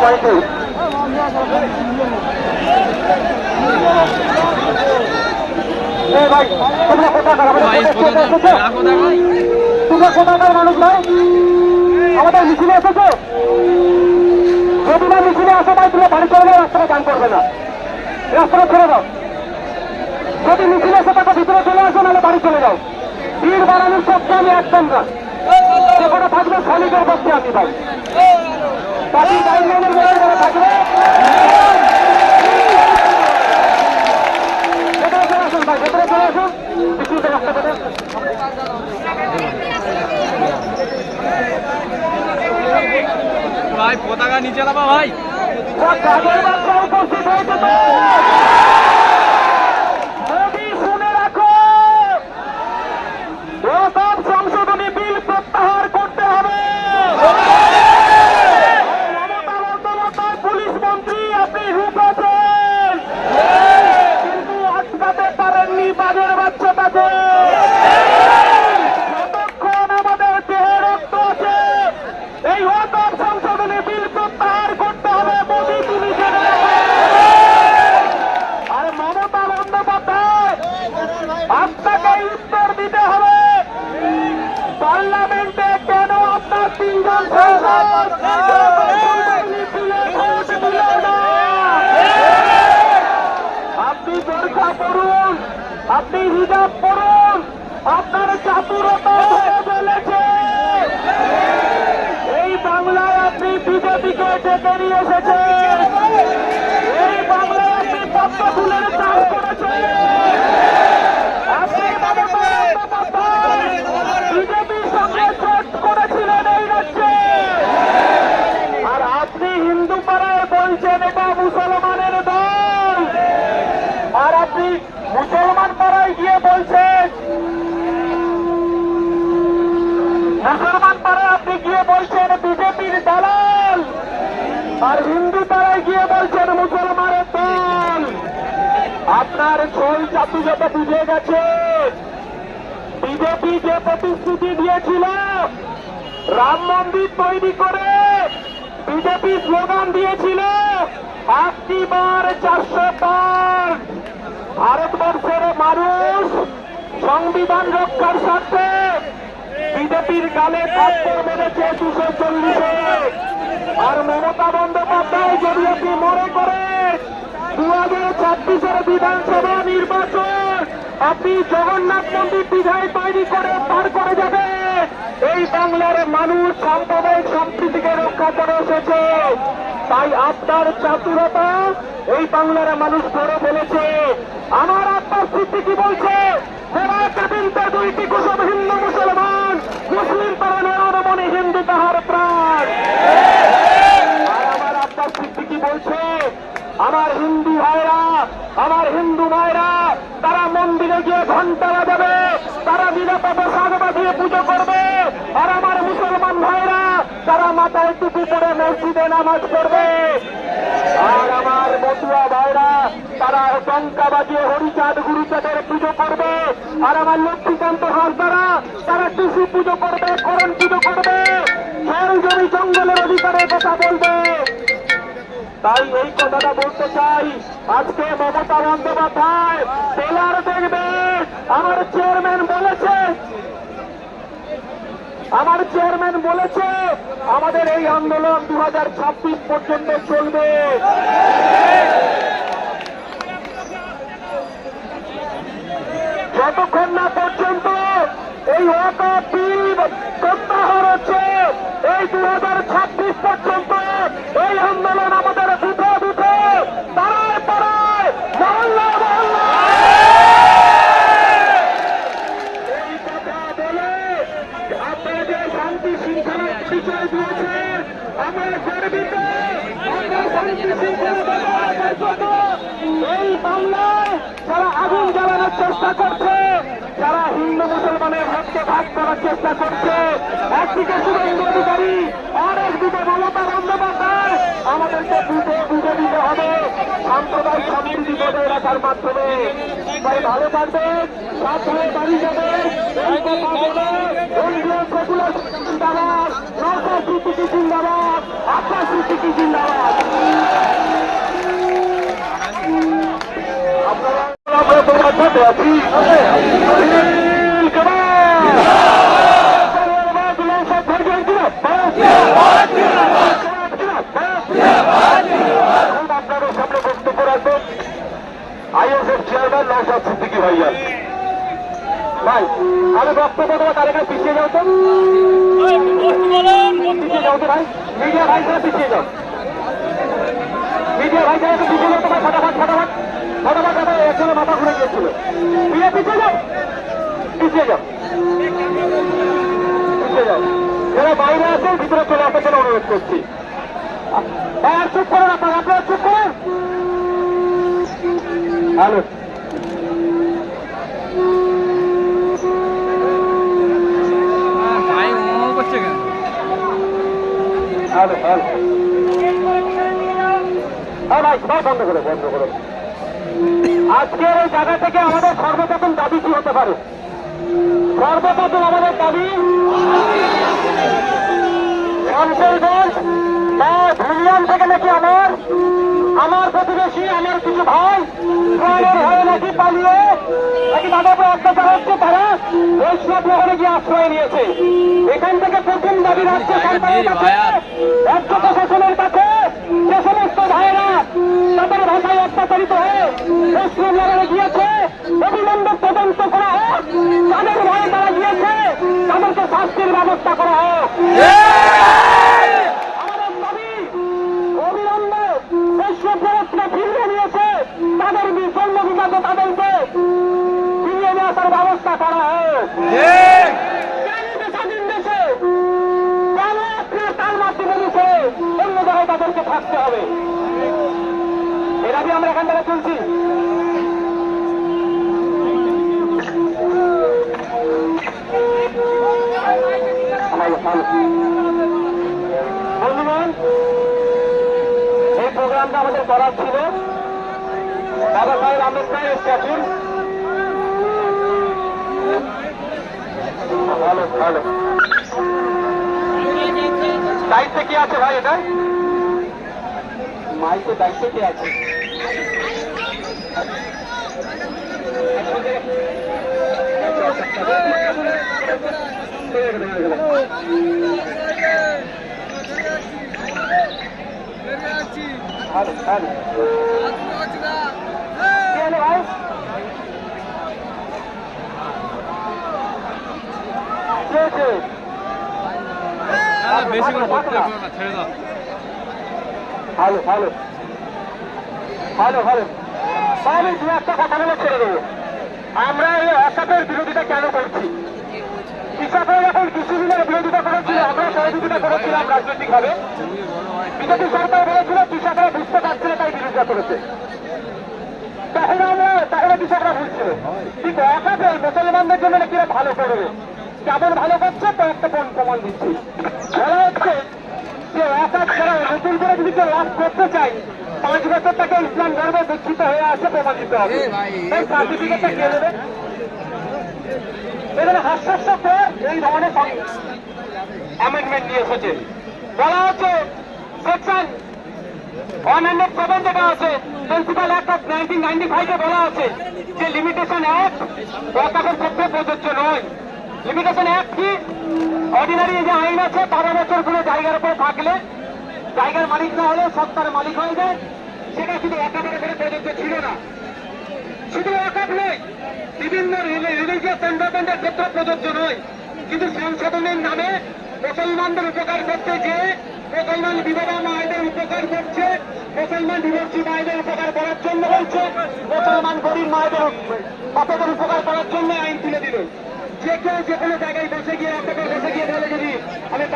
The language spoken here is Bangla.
পয়েন্টে ভাই তোমরা কোথাকার? তোমরা কোথাকার মানুষ ভাই? আমাদের মিছিলে এসেছ? যদি না মিছিলে আসো ভাই তোমরা বাড়ি চলে যাও রাস্তাটা গান করবে না। রাস্তাটা ছেড়ে দাও। যদি মিছিলে এসে থাকো ভিতরে চলে আসো নাহলে বাড়ি চলে যাও। ভিড় বাড়ানোর পক্ষে আমি একদম না। যেখানে থাকবে সলিডের পক্ষে আমি ভাই। পার্টির গাইডলাইনের মধ্যে যারা থাকবে। ভেতরে চলে আসুন ভাই ভেতরে চলে আসুন। পিছুতে রাস্তা পেতে। ভাই পতাকা নিচে নামা ভাই। উপস্থিত হয়েছে তো মোদি শুনে রাখো প্রথম সংশোধনী বিল প্রত্যাহার করতে হবে মমতা বন্দ্যোপাধ্যায় পুলিশ মন্ত্রী আপনি রূপেছেন কিন্তু আটকাতে পারেননি বাজের বাচ্চাটাকে যতক্ষণ আমাদের দেহে রক্ত আছে এই ওয়াকফ সংশোধনী বিল প্রত্যাহার করতে হবে মোদী তুমি জেনে রাখো। আর মমতা বন্দ্যোপাধ্যায় আপনাকে উত্তর দিতে হবে পার্লামেন্টে কেন আপনার তিনজন সাংসদ সংশোধনী বিলে ভোট দিল না? আপনি বোরখা পড়ুন, আপনি হিজাব পড়ুন, আপনার চাতুরতা ফেলেছে এই বাংলায় আপনি বিজেপিকে ডেকে নিয়ে এসেছেন এই বাংলায় আপনি পদ্ম ফুলের চাষ করেছেন আপনি বিজেপির সঙ্গে জোট করেছিলেন এই রাজ্যে আর আপনি হিন্দু পাড়ায় বলছেন এটা মুসলমানের দল আর আপনি মুসলমান গিয়ে বলছেন মুসলমান পাড়ায় আপনি গিয়ে বলছেন বিজেপির দালাল, আর হিন্দু পাড়ায় গিয়ে বলছেন মুসলমানের দল। আপনার ছল চাতু যত বুঝে গেছে, বিজেপি যে প্রতিশ্রুতি দিয়েছিল, রাম মন্দির তৈরি করে বিজেপি স্লোগান দিয়েছিল একটি বার চারশো পার ভারতবর্ষের মানুষ সংবিধান রক্ষার স্বার্থে বিজেপির গালে মেরেছে দুশো চল্লিশে। আর মমতা বন্দ্যোপাধ্যায় যদি আপনি মনে করেন দু হাজার ছাব্বিশের বিধানসভা নির্বাচন আপনি জগন্নাথ মন্দির বিধায় তৈরি করে পার করে যাবে। এই বাংলার মানুষ সাম্প্রদায়িক সম্প্রীতিকে রক্ষা করে এসেছে। তাই আপনার চাতুরতা, এই বাংলার মানুষ ধরে ফেলেছে আমার আত্মার স্মৃতি কি বলছে দুইটি কুসুম হিন্দু মুসলমান, মুসলিম তারা নেরমণি হিন্দু তাহার প্রাণ। আর আমার আত্মার স্মৃতি কি বলছে, আমার হিন্দু ভাইরা, আমার হিন্দু ভাইরা তারা মন্দিরে গিয়ে ঘণ্টা বাজাবে, তারা নিরাপদে শাক বাজিয়ে পুজো করবে, আর আমার মুসলমান ভাইরা, তারা মাথায় পরে মসজিদে নামাজ পড়বে। আর আমার মতুয়া ভাইরা, তারা টঙ্কা বাজিয়ে হরিচাঁদ গুরুচাঁদের পুজো করবে। আর আমার লক্ষ্মীকান্ত হাসদারা তারা টুসু পুজো করবে, করণ পুজো করবে। খেয়াল জমি জঙ্গলের অধিকারের কথা বলবে। তাই এই কথাটা বলতে চাই। আজকে মমতা বন্দ্যোপাধ্যায় টেলার দেখবে। আমার চেয়ারম্যান আমার চেয়ারম্যান বলেছে, আমাদের এই আন্দোলন দু হাজার ছাব্বিশ পর্যন্ত চলবে। যতক্ষণ না পর্যন্ত এই প্রত্যাহার হচ্ছে, এই দু হাজার ছাব্বিশ পর্যন্ত এই আন্দোলন আমাদের বুথে বুথে পাড়ায় পাড়ায় মহল্লায় মহল্লায় এই কথা বলে আপনারা যে শান্তি শৃঙ্খলার পরিচয় দিয়েছেন আমরা গর্বিত, আমরা শান্তি শৃঙ্খলা এই বাংলায় যারা আগুন জ্বালানোর চেষ্টা করছে, যারা হিন্দু মুসলমানের ভক্ত ভাগ করার চেষ্টা করছে, একদিকে শুভেন্দু অধিকারী আর একদিকে মমতা বন্দ্যোপাধ্যায়। আমাদেরকে বুঝে বুঝে দিতে হবে। সাম্প্রদায়িক সম্প্রীতি বজায় রাখার মাধ্যমে। তাই ভালো থাকবেন সাত হয়ে বাড়ি যাবেন। জিন্দাবাদ নৌকা কৃতিকি জিন্দাবাদ আশা কৃতিকি জিন্দাবাদ আমরা তোমার সাথে আছি আপনাদের সামনে বক্তব্য রাখবেন আইএসএফ চেয়ারম্যান নৌসাদ সিদ্দিকী ভাইয়া ভাই আমি বক্তব্য দেবো তার এখানে পিছিয়ে যাও তো। পিছিয়ে যাও তো ভাই। মিডিয়া ভাই সাহেব পিছিয়ে যাও। মিডিয়া ভাই সাহেব পিছিয়ে যাও তো ভাই ফটাফট ফটাফট। ফটাফট দাদা একজনে মাথা ঘুরে গিয়েছিল। মিডিয়া পিছিয়ে যাও। পিছিয়ে যাও। পিছিয়ে যাও। যারা বাইরে আছেন ভিতরে চলে আসার জন্য অনুরোধ করছি। আর চুপ করুন আপনারা আপনারা চুপ করুন। হ্যালো ভাই ও করছে কেন হ্যাঁ ভাই বন্ধ করো আজকের এই জায়গা থেকে আমাদের সর্বপ্রথম দাবি কি হতে পারে? সর্বপ্রথম আমাদের দাবি শামশেরগঞ্জ বা ধুলিয়ান থেকে নাকি আমার আমার প্রতিবেশী, আমার কিছু ভাই ভয়ে নাকি পালিয়ে নাকি তাদের উপর অত্যাচার হচ্ছে তারা। বৈষ্ণব নগরে গিয়ে আশ্রয় নিয়েছে। এখান থেকে প্রথম দাবি রাজ্য সরকারের কাছে রাজ্য প্রশাসনের কাছে যে সমস্ত ভাইয়েরা তাদের ভাষায় অত্যাচারিত হয়ে বৈষ্ণব নগরে গিয়েছে অবিলম্বে তদন্ত করা হোক তাদের ভয়ে তারা গিয়েছে তাদেরকে শাস্তির ব্যবস্থা করা হোক আমাদের দাবি অবিলম্বে বিশ্ব প্রবর্তনা ফিরিয়ে নিয়েছে তাদের জন্ম বিভাগে তাদেরকে ফিরিয়ে নিয়ে আসার ব্যবস্থা করা হোক স্বাধীন অন্য জায়গায় তাদেরকে থাকতে হবে এ দাবি আমরা এখান থেকে চলছি বন্ধুগণ প্রোগ্রামটা আমাদের করার ছিল। বাবা সাহেব আম্বেদকরের স্ট্যাচুর ভালো। দায়িত্বে কি আছে ভাই এটা? মাইকে দায়িত্বে কি আছে? ভালো ভালো কি হলো ভাই কে কে বেশি করে না ছেড়ে দাও ভালো ভালো ভালো ভালো আমি দু একটা কথা বলে ছেড়ে দেবো আমরা এই অসাপের বিরোধিতা কেন করছি কৃষকরা যখন বিলের বিরোধিতা করেছিল আমরা সহযোগিতা করেছিলাম রাজনৈতিক ভাবে বিজেপি সরকার বলেছিল কৃষকরা বুঝতে পারছে না তাই বিরোধিতা করেছে তখন আমরা তাহলে কৃষকরা বুঝছিল ঠিক অসাপে মুসলমানদের জন্য নাকি ভালো করবে কেমন ভালো করছে তো একটা কোন প্রমাণ দিচ্ছি। বলা হচ্ছে যে অসাপ যারা নতুন করে যদি কেউ লাভ করতে চাই পাঁচ বছর তাকে ইসলাম ধর্মে দীক্ষিত হয়ে আছে প্রমাণ দিতে হবে। এই সার্টিফিকেটটা কে দেবে? এখানে হাস্যাস্যক এই ধরনের অ্যামেন্ডমেন্ট নিয়ে এসেছে। বলা হচ্ছে সেকশন ওয়ান হান্ড্রেড সেভেন যেটা আছে principal act of nineteen ninety ফাইভে বলা আছে যে লিমিটেশন অ্যাক্ট ওয়াকাফের ক্ষেত্রে প্রযোজ্য নয়। লিমিটেশন অ্যাক্ট কি? অর্ডিনারি যে আইন আছে, বারো বছর কোনো জায়গার উপর থাকলে, জায়গার মালিক না হলে সত্তার মালিক হয়ে যায়। সেটা শুধু ওয়াকাফের উপরে প্রযোজ্য ছিল না। শুধু ওয়াকাফ নয়, বিভিন্ন রিলিজিয়াস এনভারমেন্টের ক্ষেত্রে প্রযোজ্য নয়। কিন্তু সংশোধনের নামে মুসলমানদের উপকার করতে যে, মুসলমান বিধবা মায়েদের উপকার করছে, মুসলমান ডিভোর্সি মায়েদের উপকার করার জন্য বলছে, মুসলমান গরিব মায়েদের বাপেদের উপকার করার জন্য আইন তুলে দিল। যে কেউ যে জায়গায় বসে গিয়ে আপনাদের বসে গিয়ে বলে যদি আমি